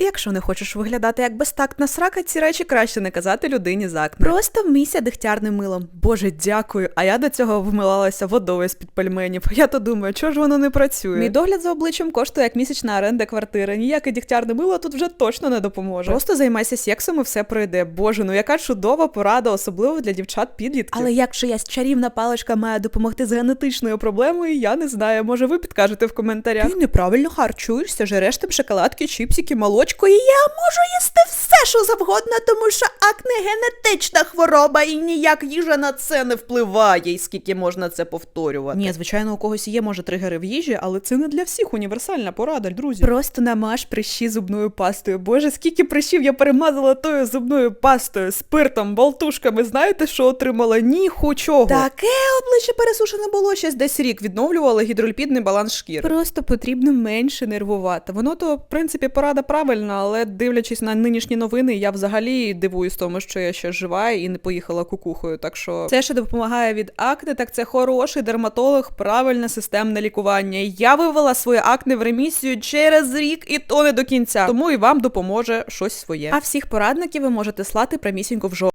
Якщо не хочеш виглядати як безтактна срака, ці речі краще не казати людині з акне. Просто вмийся дегтярним милом. Боже, дякую. А я до цього вмивалася водою з-під пельменів. Я то думаю, чого ж воно не працює? Мій догляд за обличчям коштує як місячна оренда квартири. Ніяке дегтярне мило тут вже точно не допоможе. Просто займайся сексом і все пройде. Боже, ну яка чудова порада, особливо для дівчат підлітків. Але як чиясь чарівна паличка має допомогти з генетичною проблемою, я не знаю. Може, ви підкажете в коментарях. Ти неправильно харчуєшся, жереш там шоколадки, чіпсики, молочко, і я можу їсти все, що завгодно, тому що акне генетична хвороба, і ніяк їжа на це не впливає, і скільки можна це повторювати. Ні, звичайно, у когось є може тригери в їжі, але це не для всіх універсальна порада, друзі. Просто намаж прищі зубною пастою. Боже, скільки прищів я перемазала тою зубною пастою, спиртом, болтушками. Знаєте, що отримала? Ні, чого. Таке обличчя пересушене було щось десь рік. Відновлювала гідроліпідний баланс шкіри. Просто потрібно менше нервувати. Воно то, в принципі, порада правильна, але дивлячись на нинішні новини, я взагалі дивуюсь тому, що я ще жива і не поїхала кукухою. Так що це, ще допомагає від акне, так це хороший дерматолог, правильне системне лікування. Я вивела своє акне в ремісію через рік, і то не до кінця. Тому і вам допоможе щось своє. А всіх порадників ви можете слати прямісінько в жопу.